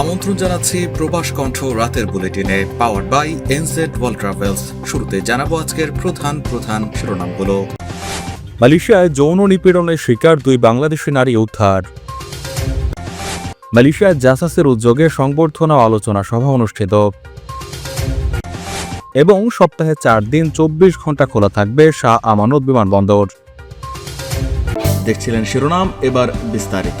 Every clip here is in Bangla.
আমন্ত্রণ জানাচ্ছি প্রবাস কণ্ঠ রাতের বুলেটিনে power by NZ world travels শুরুতে জানাব আজকের প্রধান প্রধান শিরোনামগুলো। মালয়েশিয়ায় যৌন নিপীড়নের শিকার দুই বাংলাদেশি নারী উদ্ধার। মালয়েশিয়ায় জাসাসের উদ্যোগে সংবর্ধনা ও আলোচনা সভা অনুষ্ঠিত। এবং সপ্তাহে চার দিন চব্বিশ ঘণ্টা খোলা থাকবে শাহ আমানত বিমানবন্দর। দেখছিলেন শিরোনাম এবার বিস্তারিত।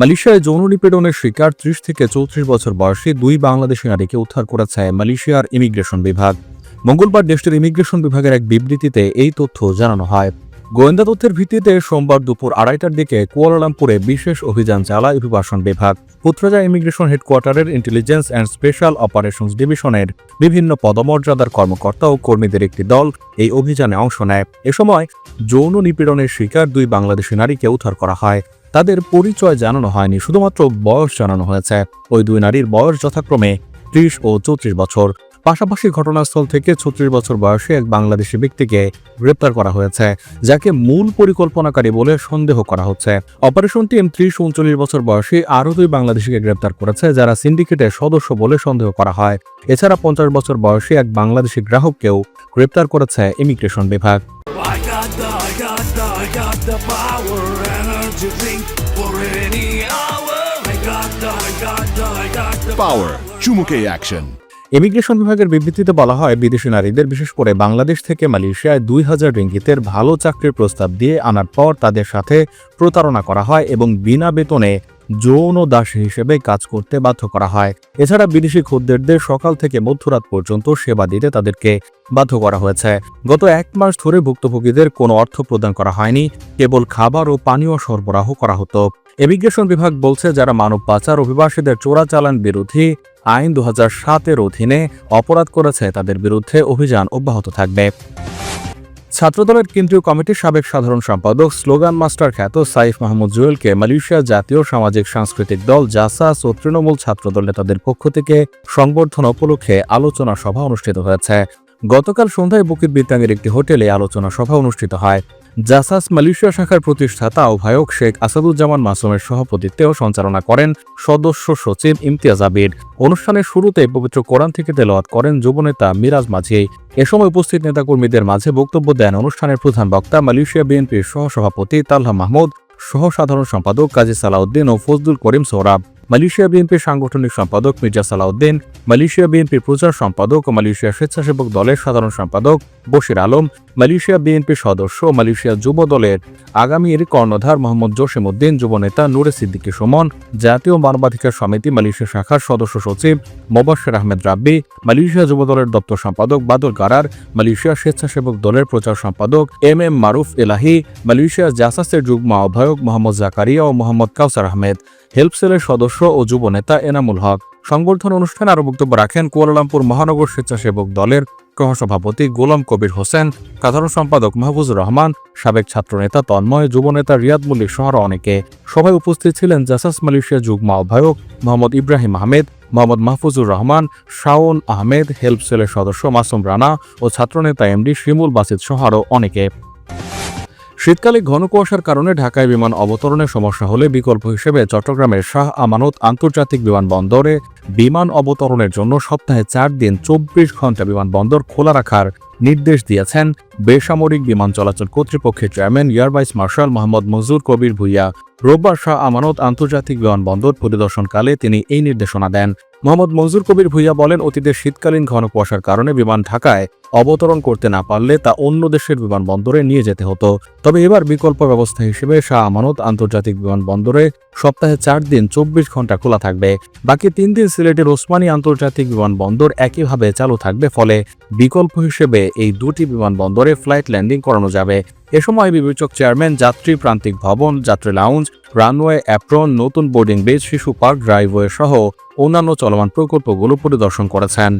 মালয়েশিয়ায় যৌন নিপীড়নের শিকার ত্রিশ থেকে চৌত্রিশ বছর বয়সী দুই বাংলাদেশি নারীকে উদ্ধার করেছে মালয়েশিয়ার ইমিগ্রেশন বিভাগ। মঙ্গলবার দেশটির ইমিগ্রেশন বিভাগের এক বিবৃতিতে এই তথ্য জানানো হয়। গোয়েন্দা তথ্যের ভিত্তিতে সোমবার দুপুর আড়াইটার দিকে কুয়ালালামপুরে বিশেষ অভিযান চালায় অভিবাসন বিভাগ। পুত্রজা ইমিগ্রেশন হেডকোয়ার্টারের ইন্টেলিজেন্স অ্যান্ড স্পেশাল অপারেশনস ডিভিশনের বিভিন্ন পদমর্যাদার কর্মকর্তা ও কর্মীদের একটি দল এই অভিযানে অংশ নেয়। এ সময় যৌন নিপীড়নের শিকার দুই বাংলাদেশি নারীকে উদ্ধার করা হয়। তাদের পরিচয় জানানো হয়নি, শুধুমাত্র বয়স জানানো হয়েছে। ওই দুই নারীর বয়স যথাক্রমে ত্রিশ ও চৌত্রিশ বছর। পাশাপাশি ঘটনাস্থল থেকে ছত্রিশ বছর বয়সী এক বাংলাদেশি ব্যক্তিকে গ্রেপ্তার করা হয়েছে, যাকে মূল পরিকল্পনাকারী বলে সন্দেহ করা হচ্ছে। অপারেশন টিম ত্রিশ উনচল্লিশ বছর বয়সী আরও দুই বাংলাদেশিকে গ্রেপ্তার করেছে, যারা সিন্ডিকেটের সদস্য বলে সন্দেহ করা হয়। এছাড়া পঞ্চাশ বছর বয়সী এক বাংলাদেশি গ্রাহককেও গ্রেপ্তার করেছে ইমিগ্রেশন বিভাগ। I got the, power, energy drink for any hour. I got the, I got the, I got the Power. Chumuke Action. Immigration বিভাগের বিবৃতিতে বলা হয় বিদেশি নারীদের বিশেষ করে বাংলাদেশ থেকে মালয়েশিয়ায় দুই হাজার রিঙ্গিতের ভালো চাকরির প্রস্তাব দিয়ে আনার পর তাদের সাথে প্রতারণা করা হয় এবং বিনা বেতনে যৌন দাসী হিসেবে কাজ করতে বাধ্য করা হয়। এছাড়া বিদেশি খদ্দেরদের সকাল থেকে মধ্যরাত পর্যন্ত সেবা দিতে তাদেরকে বাধ্য করা হয়েছে। গত এক মাস ধরে ভুক্তভোগীদের কোনো অর্থ প্রদান করা হয়নি, কেবল খাবার ও পানীয় সরবরাহ করা হতো। ইমিগ্রেশন বিভাগ বলছে, যারা মানব পাচার অভিবাসীদের চোরাচালান বিরোধী আইন দু হাজার সাতের অধীনে অপরাধ করেছে, তাদের বিরুদ্ধে অভিযান অব্যাহত থাকবে। ছাত্রদলের কেন্দ্রীয় কমিটির সাবেক সাধারণ সম্পাদক স্লোগান মাস্টার খ্যাত সাইফ মাহমুদ জুয়েলকে মালয়েশিয়া জাতীয় সামাজিক সাংস্কৃতিক দল জাসাস ও তৃণমূল ছাত্রদল নেতাদের পক্ষ থেকে সংবর্ধনা উপলক্ষে আলোচনা সভা অনুষ্ঠিত হয়েছে। গতকাল সন্ধ্যায় বুকির বিদ্যাঙ্গের একটি হোটেলে আলোচনা সভা অনুষ্ঠিত হয়। জাসাস মালয়েশিয়া শাখার প্রতিষ্ঠাতা আহ্বায়ক শেখ আসাদুজ্জামান মাসুমের সভাপতিত্বেও সঞ্চালনা করেন সদস্য সচিব ইমতিয়াজ আবির। অনুষ্ঠানের শুরুতে পবিত্র কোরআন থেকে তেলাওয়াত করেন যুবনেতা মিরাজ মাঝি। এ সময় উপস্থিত নেতাকর্মীদের মাঝে বক্তব্য দেন অনুষ্ঠানের প্রধান বক্তা মালয়েশিয়া বিএনপির সহসভাপতি তালহা মাহমুদ সহ সাধারণ সম্পাদক কাজী সালাউদ্দিন ও ফজলুল করিম সোহরাব। মালয়েশিয়া বিএনপির সাংগঠনিক সম্পাদক মির্জা সালাউদ্দিন, মালয়েশিয়া বিএনপির প্রচার সম্পাদক ও মালয়েশিয়া স্বেচ্ছাসেবক দলের সাধারণ সম্পাদক বশির আলম, মালয়েশিয়া বিএনপির সদস্য ও মালয়েশিয়া যুব দলের আগামীর কর্ণধার মোহাম্মদ জসিম উদ্দিন যুবনেতা নুরে সিদ্দিকী সুমন, জাতীয় মানবাধিকার সমিতি মালয়েশিয়া শাখার সদস্য সচিব মোবাশ্বের আহমেদ রাব্বি, মালয়েশিয়া যুব দলের দপ্তর সম্পাদক বাদল গারার, মালয়েশিয়া স্বেচ্ছাসেবক দলের প্রচার সম্পাদক M M Maruf Elahi, Malaysia জাসাসের যুগ্ম আহ্বায়ক মোহাম্মদ জাকারিয়া ও মোহাম্মদ কাউসার আহমেদ। হেল্প সেলের সদস্য ও যুব নেতা এনামুল হক। সংবর্ধনা অনুষ্ঠানে আরও বক্তব্য রাখেন কুয়ালালামপুর মহানগর স্বেচ্ছাসেবক দলের সহসভাপতি গোলাম কবির হোসেন, সাধারণ সম্পাদক মাহফুজুর রহমান, সাবেক ছাত্রনেতা তন্ময় যুবনেতা রিয়াদ মল্লিক সহ অনেকে। সভায় উপস্থিত ছিলেন জাসাস মালয়েশিয়া যুগ্ম আহ্বায়ক মোহাম্মদ ইব্রাহিম আহমেদ, মোহাম্মদ মাহফুজুর রহমান, শাওন আহমেদ, হেল্প সেলের সদস্য মাসুম রানা ও ছাত্রনেতা এমডি শিমুল বাসিদ সহ অনেকে। শীতকালে ঘন কুয়াশার কারণে ঢাকায় বিমান অবতরণের সমস্যা হলে বিকল্প হিসেবে চট্টগ্রামের শাহ আমানত আন্তর্জাতিক বিমানবন্দরে বিমান অবতরণের জন্য সপ্তাহে চার দিন চব্বিশ ঘণ্টা বিমানবন্দর খোলা রাখার নির্দেশ দিয়েছেন বেসামরিক বিমান চলাচল কর্তৃপক্ষের chairman, air vice marshal Mohammad Mozur Kabir Bhuiyan. রোববার শাহ আমানত আন্তর্জাতিক বিমানবন্দর পরিদর্শনকালে তিনি এই নির্দেশনা দেন। মোহাম্মদ মনজুর কবির ভুইয়া বলেন, অতীতের শীতকালীন ঘন কুয়াশার কারণে বিমান ঢাকায় অবতরণ করতে না পারলে তা অন্য দেশের বিমানবন্দরে নিয়ে যেতে হতো। তবে এবার বিকল্প ব্যবস্থা হিসেবে শাহ আমানত আন্তর্জাতিক বিমানবন্দরে সপ্তাহে চার দিন চব্বিশ ঘণ্টা খোলা থাকবে। বাকি তিন দিন সিলেটের ওসমানী আন্তর্জাতিক বিমানবন্দর একইভাবে চালু থাকবে, ফলে বিকল্প হিসেবে এই দুটি বিমানবন্দরে ফ্লাইট ল্যান্ডিং করানো যাবে। এ সময় বিবেচক চেয়ারম্যান, যাত্রী প্রান্তিক ভবন, যাত্রী লাউঞ্জ, রানওয়ে অ্যাপ্রন, নতুন বোর্ডিং বেজ, শিশু পার্ক, ড্রাইভওয়ে সহ অন্যান্য চলমান প্রকল্পগুলো পরিদর্শন করেছেন।